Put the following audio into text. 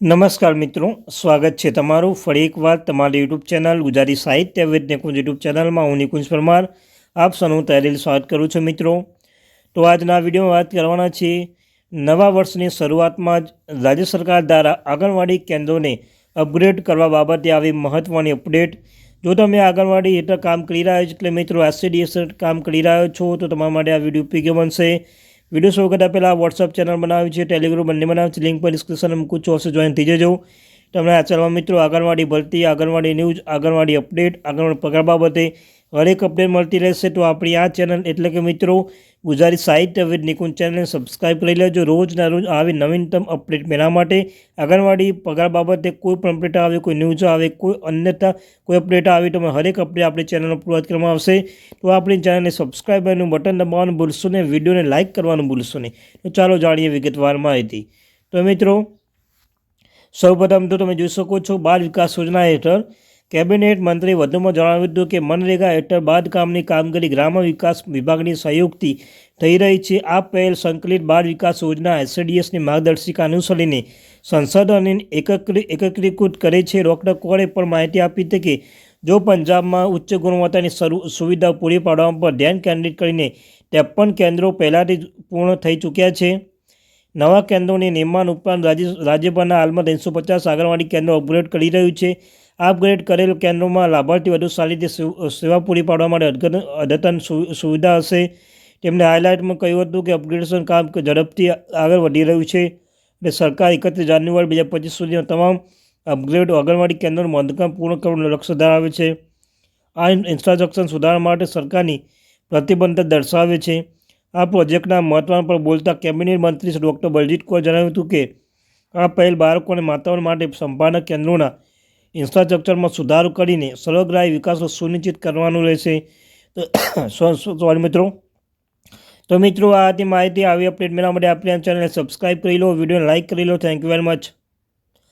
નમસ્કાર મિત્રો, સ્વાગત છે તમારું ફરી એકવાર તમારી યુટ્યુબ ચેનલ ગુજરાતી સાહિત્ય વિદ યુટ્યુબ ચેનલમાં હું નિકુંજ પરમાર, આપ સૌનું તહેરીલ સ્વાગત કરું છું મિત્રો. તો આજના વિડીયોમાં વાત કરવાના છે નવા વર્ષની શરૂઆતમાં જ રાજ્ય સરકાર દ્વારા આંગણવાડી કેન્દ્રોને અપગ્રેડ કરવા બાબતે આવી મહત્ત્વની અપડેટ. જો તમે આંગણવાડી હેઠળ કામ કરી રહ્યા છો એટલે મિત્રો એસસીડીએસ કામ કરી રહ્યા છો, તો તમારા માટે આ વીડિયો ઉપયોગી બનશે. વીડિયો શરૂ કરતાં પહેલાં વોટ્સઅપ ચેનલ બનાવી છે ટેલિગ્રામ બંને બનાવી છે. લિંક પર ડિસ્ક્રિપ્શન મૂકું છું. હશે જોઈન થઈ જજો. તમને આ ચેનલમાં મિત્રો, આંગણવાડી ભરતી, આંગણવાડી ન્યૂઝ આંગણવાડી અપડેટ આંગણવાડી પગાર બાબતે હરેક અપડેટ મળતી રહેશે તો આપણી આ ચેનલ એટલે કે મિત્રો, ગુજરાતી સાહિત્ય વિદ નિકુંજ ચેનલને સબસ્ક્રાઈબ કરી લેજો. રોજના રોજ આવી નવીનતમ અપડેટ મેળવવા માટે આંગણવાડી પગાર બાબતે કોઈ પણ અપડેટ આવે, કોઈ ન્યૂઝ આવે, કોઈ અન્યતા કોઈ અપડેટ આવે તો હરેક અપડેટ આપણી ચેનલનો પૂર્વત કરવામાં આવશે. તો આપણી ચેનલને સબસ્ક્રાઈબરનું બટન દબાવવાનું ભૂલશો નહીં વિડીયોને લાઇક કરવાનું ભૂલશો નહીં. તો ચાલો જાણીએ વિગતવાર માહિતી. તો મિત્રો, સૌપ્રથમ તો તમે જોઈ શકો છો બાળ વિકાસ યોજના હેઠળ કેબિનેટ મંત્રી વધુમાં જણાવ્યું હતું કે મનરેગા હેઠળ બાંધકામની કામગીરી ગ્રામ વિકાસ વિભાગની સહયોગથી થઈ રહી છે. આ પહેલ સંકલિત બાળ વિકાસ યોજના એસડીએસની માર્ગદર્શિકા અનુસરીને સંશોધન એકત્રી એકત્રીકૃત કરે છે. ડૉક્ટર કોરે પણ માહિતી આપી હતી કે જો પંજાબમાં ઉચ્ચ ગુણવત્તાની સુવિધા પૂરી પાડવા પર ધ્યાન કેન્દ્રિત કરીને ત્રેપન કેન્દ્રો પહેલાંથી જ પૂર્ણ થઈ ચૂક્યા છે. નવા કેન્દ્રોની નિર્માણ ઉપરાંત રાજ્ય રાજ્યભરના હાલમાં ત્રણસો પચાસ આંગણવાડી કેન્દ્રો અપગ્રેડ કરી રહ્યું છે. અપગ્રેડ કરેલ કેન્દ્રોમાં લાભાર્થી વધુ સારી રીતે સેવા પૂરી પાડવા માટે અદ્યતન સુવિધા હશે. તેમણે હાઇલાઇટમાં કહ્યું હતું કે અપગ્રેડેશન કામ ઝડપથી આગળ વધી રહ્યું છે અને સરકાર એકત્રીસ જાન્યુઆરી બે હજાર પચીસ સુધીના તમામ અપગ્રેડ આંગણવાડી કેન્દ્રોનું બાંધકામ પૂર્ણ કરવાનું લક્ષ્ય ધરાવે છે. આ ઇન્ફ્રાસ્ટ્રક્ચર સુધારવા માટે સરકારની પ્રતિબદ્ધતા દર્શાવે છે. આ પ્રોજેક્ટના મહત્વ પર બોલતા કેબિનેટ મંત્રી શ્રી ડૉક્ટર બલજીત કૌર જણાવ્યું હતું કે, આ પહેલ બાળકો અને માતાઓ માટે સંભાળના કેન્દ્રોના ઇન્ફ્રાસ્ટ્રક્ચરમાં સુધારો કરીને સર્વગ્રાહી વિકાસ સુનિશ્ચિત કરવાનું રહેશે. તો સોરી મિત્રો. તો મિત્રો, આ હતી માહિતી. આવી અપડેટ મેળવવા માટે આપણી ચેનલને સબસ્ક્રાઈબ કરી લો, વિડીયોને લાઇક કરી લો. Thank you very much